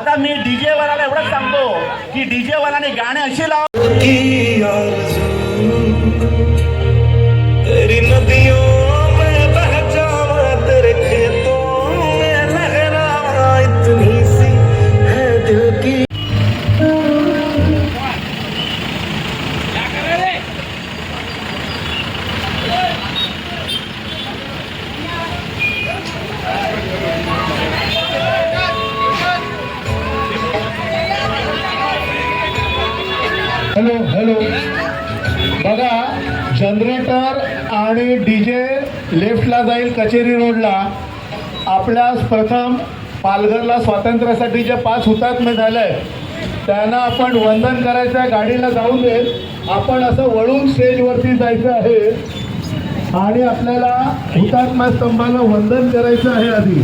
आता मी डीजे वाल्याला एवढंच सांगतो की डीजे वाल्याने गाणे अशी लाव हॅलो हॅलो. बघा जनरेटर आणि डी जे लेफ्टला जाईल कचेरी रोडला. आपल्यास प्रथम पालघरला स्वातंत्र्यासाठी जे पाच हुतात्मे झाले त्यांना आपण वंदन करायचं आहे गाडीला जाऊन देत. आपण असं वळून स्टेजवरती जायचं आहे. आणि आपल्याला हुतात्मा स्तंभाला वंदन करायचं आहे आधी.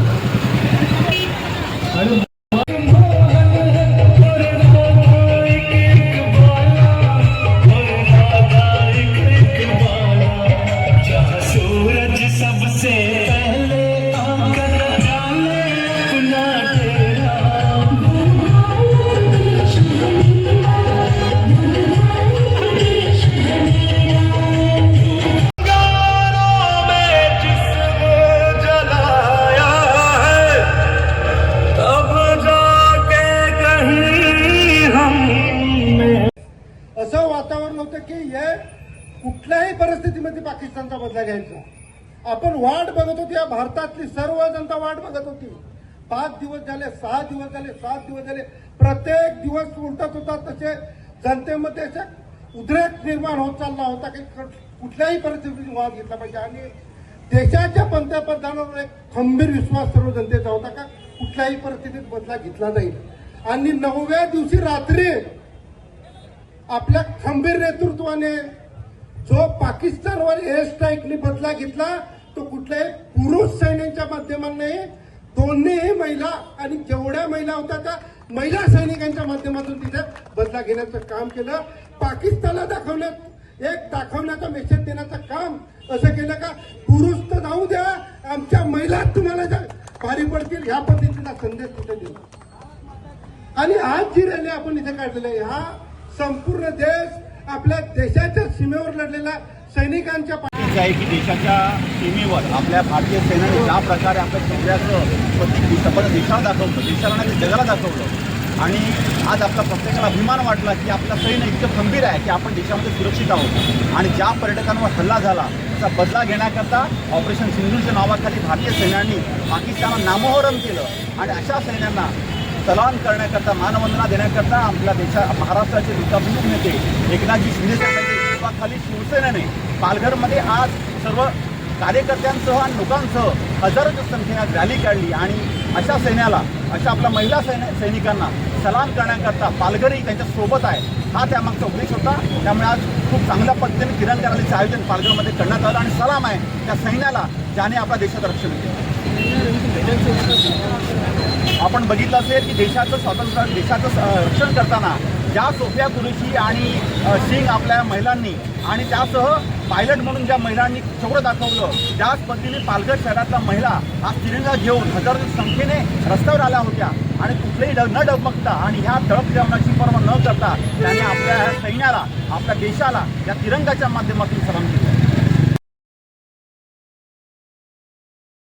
असं होतं की हे कुठल्याही परिस्थितीमध्ये पाकिस्तानचा बदला घ्यायचा. आपण वाट बघत होती या भारतातली सर्व जनता वाट बघत होती. पाच दिवस झाले सहा दिवस झाले सात दिवस झाले. प्रत्येक दिवस उलटत होता तसे जनतेमध्ये असे उद्रेक निर्माण होत चालला होता की कुठल्याही परिस्थितीत वाद घेतला पाहिजे. आणि देशाच्या पंतप्रधानावर एक खंबीर विश्वास सर्व जनतेचा होता का? कुठल्याही परिस्थितीत बदला घेतला जाईल. आणि नवव्या दिवशी रात्री आपल्या खंबीर नेतृत्वाने जो पाकिस्तानवर एअर स्ट्राईकने बदला घेतला तो कुठल्याही पुरुष सैन्यांच्या माध्यमाने दोन्ही महिला आणि जेवढ्या महिला होत्या त्या महिला सैनिकांच्या माध्यमातून तिथे बदला घेण्याचं काम केलं. पाकिस्तानला दाखवण्यात एक दाखवण्याचा मेसेज देण्याचं काम असं केलं का पुरुष तर जाऊ द्या आमच्या महिला तुम्हाला ज्या भारी पडतील ह्या पद्धतीचा संदेश तिथे दिला. आणि आज जी रॅली आपण इथे काढलेली आहे हा संपूर्ण देश आपल्या देशाच्या सीमेवर लढलेल्या सैनिकांच्या आहे की देशाच्या सीमेवर आपल्या भारतीय सेनेने ज्या प्रकारे आपल्या शौर्याचं प्रत्येक दिशा देशाला दाखवलं देशाला नाही जगाला दाखवलं आणि आज आपला प्रत्येकाला अभिमान वाटला की आपला सैन्य इतकं खंबीर आहे की आपण देशामध्ये सुरक्षित आहोत. आणि ज्या पर्यटकांवर हल्ला झाला त्याचा बदला घेण्याकरता ऑपरेशन सिंधूच्या नावाखाली भारतीय सैन्यांनी पाकिस्तानला नामोहरम केलं. आणि अशा सैन्यांना सलाम करण्याकरता मानवंदना देण्याकरता आपल्या देशा महाराष्ट्राचे विकासप्रमुख नेते एकनाथजी शिंदे साहेबांच्या शिवसेनेने पालघरमध्ये आज सर्व कार्यकर्त्यांसह आणि लोकांसह हजारोच्या संख्येने रॅली काढली आणि अशा सैन्याला अशा आपल्या महिला सैन्य सैनिकांना सलाम करण्याकरता पालघरही त्यांच्यासोबत आहे. हा त्यामागचा उद्देश होता. त्यामुळे आज खूप चांगल्या पद्धतीने किरण रॅलीचं आयोजन पालघरमध्ये करण्यात आलं आणि सलाम आहे त्या सैन्याला ज्याने आपल्या देशाचं रक्षण केलं. आपण बघितलं असेल की देशाचं स्वातंत्र्य देशाचं रक्षण करताना ज्या सोफिया कुरेशी आणि सिंग आपल्या महिलांनी आणि त्यासह पायलट म्हणून ज्या महिलांनी शौर्य दाखवलं त्याच पद्धतीने पालघर शहरातल्या महिला हा तिरंगा घेऊन हजार संख्येने रस्त्यावर आल्या होत्या. आणि कुठलेही न डगमगता आणि ह्या तळप जेवणाची पर्व न करता त्याने आपल्या सैन्याला आपल्या देशाला या तिरंगाच्या माध्यमातून सलाम केलं.